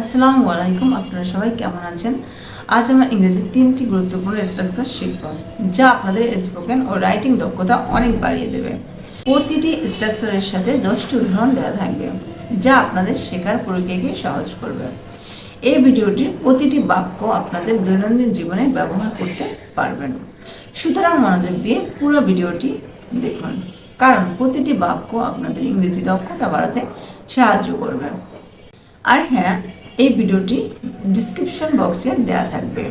আসসালামু আলাইকুম, আপনারা সবাই কেমন আছেন? আজ আমরা ইংরেজির তিনটি গুরুত্বপূর্ণ স্ট্রাকচার শিখব, যা আপনাদের স্পোকেন ও রাইটিং দক্ষতা অনেক বাড়িয়ে দেবে। প্রতিটি স্ট্রাকচারের সাথে দশটি উদাহরণ দেওয়া থাকবে, যা আপনাদের শেখার প্রক্রিয়াকে সহজ করবে। এই ভিডিওটির প্রতিটি বাক্য আপনাদের দৈনন্দিন জীবনে ব্যবহার করতে পারবেন। সুতরাং মনোযোগ দিয়ে পুরো ভিডিওটি দেখুন, কারণ প্রতিটি বাক্য আপনাদের ইংরেজি দক্ষতা বাড়াতে সাহায্য করবে। আর হ্যাঁ এই ভিডিওটি ডিসক্রিপশন বক্সে দেওয়া থাকবে।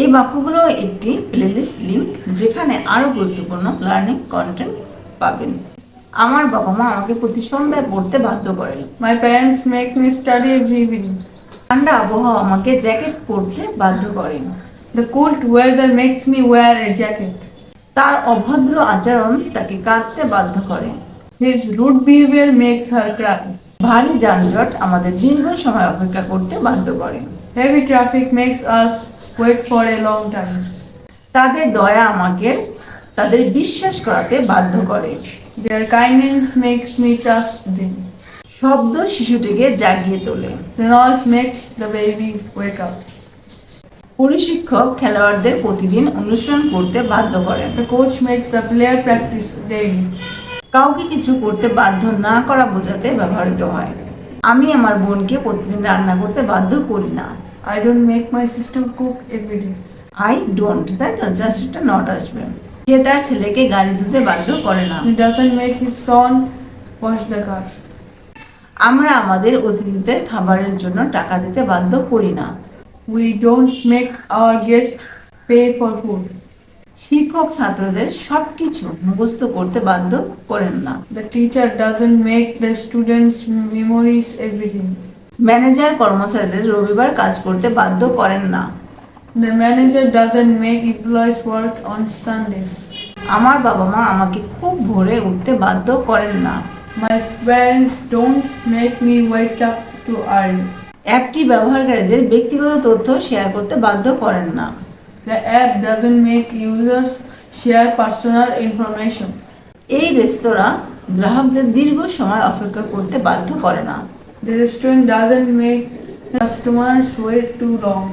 এই বাক্যগুলো একটি প্লেলিস্ট লিঙ্ক যেখানে আরও গুরুত্বপূর্ণ লার্নিং কন্টেন্ট পাবেন। আমার বাবা মা আমাকে প্রতি সন্ধ্যায় পড়তে বাধ্য করেন। My parents make me every ঠান্ডা আবহাওয়া আমাকে জ্যাকেট পরতে বাধ্য করেন। The cold weather makes me wear a jacket তার অভদ্র আচরণ তাকে কাঁদতে বাধ্য করে। His rude behavior makes হার cry. ভারী যানজট আমাদের দীর্ঘ সময় অপেক্ষা করতে বাধ্য করে। Heavy traffic makes us wait for a long time তাদের দয়া আমাকে তাদের বিশ্বাস করাতে বাধ্য করে। Their kindness makes me trust them শব্দ শিশুটিকে জাগিয়ে তোলে। The noise makes the baby wake up পরিশিক্ষক খেলোয়াড়দের প্রতিদিন অনুশীলন করতে বাধ্য করে। The coach makes the player practice daily কাউকে কিছু করতে বাধ্য না করা বোঝাতে ব্যবহৃত হয় আমি আমার বোনকে প্রতিদিন রান্না করতে বাধ্য করি না I don't make my sister cook every day. I don't তাই তো জাস্ট একটা নট আসবে সে তার ছেলেকে গাড়ি ধুতে বাধ্য করে না He doesn't make his son wash the car. আমরা আমাদের অতিথিদের খাবারের জন্য টাকা দিতে বাধ্য করি না we don't make our guest pay for food. শিক্ষক ছাত্রদের সবকিছু মুখস্থ করতে বাধ্য করেন না। The teacher doesn't make the student memorise everything manager কর্মচারীদের রবিবার কাজ করতে বাধ্য করেন না। The manager doesn't make employees work on Sundays আমার বাবা মা আমাকে খুব ভোরে উঠতে বাধ্য করেন না। My friends don't make me wake up too early অ্যাপটি ব্যবহারকারীদের ব্যক্তিগত তথ্য শেয়ার করতে বাধ্য করেন না। The app doesn't make users share personal information. এই রেস্তোরাঁ গ্রাহকদের দীর্ঘ সময় অপেক্ষা করতে বাধ্য করে না The restaurant doesn't make customers wait too long.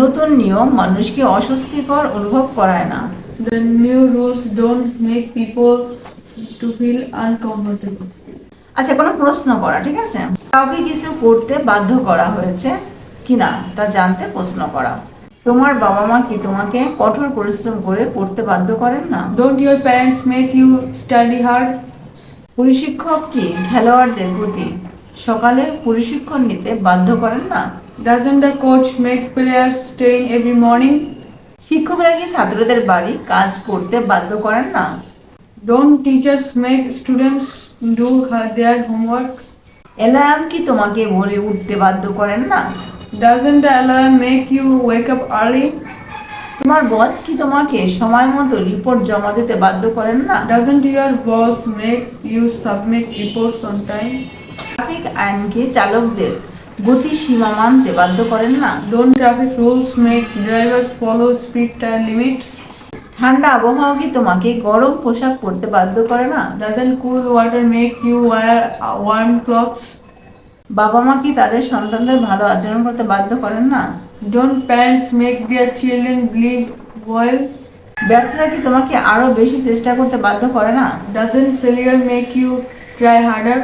নতুন নিয়ম মানুষকে অস্বস্তিকর অনুভব করায় না The new rules don't make people to feel uncomfortable. আচ্ছা কোনো প্রশ্ন করা ঠিক আছে কাউকে কিছু করতে বাধ্য করা হয়েছে কিনা তা জানতে প্রশ্ন করা তোমার বাবা মা কি তোমাকে কঠোর পরিশ্রম করে পড়তে বাধ্য করেন না? Don't your parents make you study hard পরিশিক্ষক কি খেলোয়াড়দের প্রতি সকালে পরিশিক্ষণ নিতে বাধ্য করেন না? Doesn't the coach make player stay every morning শিক্ষকরা কি ছাত্রদের বাড়ি কাজ করতে বাধ্য করেন না? Don't teachers make students do their homework alarm কি তোমাকে ভোরে উঠতে বাধ্য করেন না? Doesn't the alarm make you wake up early? তোমার বস কি তোমাকে সময় মতো রিপোর্ট জমা দিতে বাধ্য করেন না? Doesn't your boss make you submit reports on time traffic আইনকে চালকদের গতি সীমা মানতে বাধ্য করেন না? Don't traffic rules make drivers follow speed time limits ঠান্ডা আবহাওয়া কি তোমাকে গরম পোশাক পরতে বাধ্য করে না? Doesn't cool water make you wear warm clothes বাবা মা কি তাদের সন্তানদের ভালো আচরণ করতে বাধ্য করেন না? Don't parents make their children believe well? ব্যর্থতা কি তোমাকে আরও বেশি চেষ্টা করতে বাধ্য করে না? Doesn't failure make you try harder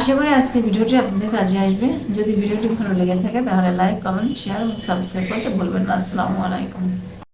আশা করি আজকে ভিডিওটি আপনাদের কাজে আসবে। যদি ভিডিওটি ভালো লেগে থাকে তাহলে লাইক কমেন্ট শেয়ার এবং সাবস্ক্রাইব করতে ভুলবেন না। আসসালামু আলাইকুম।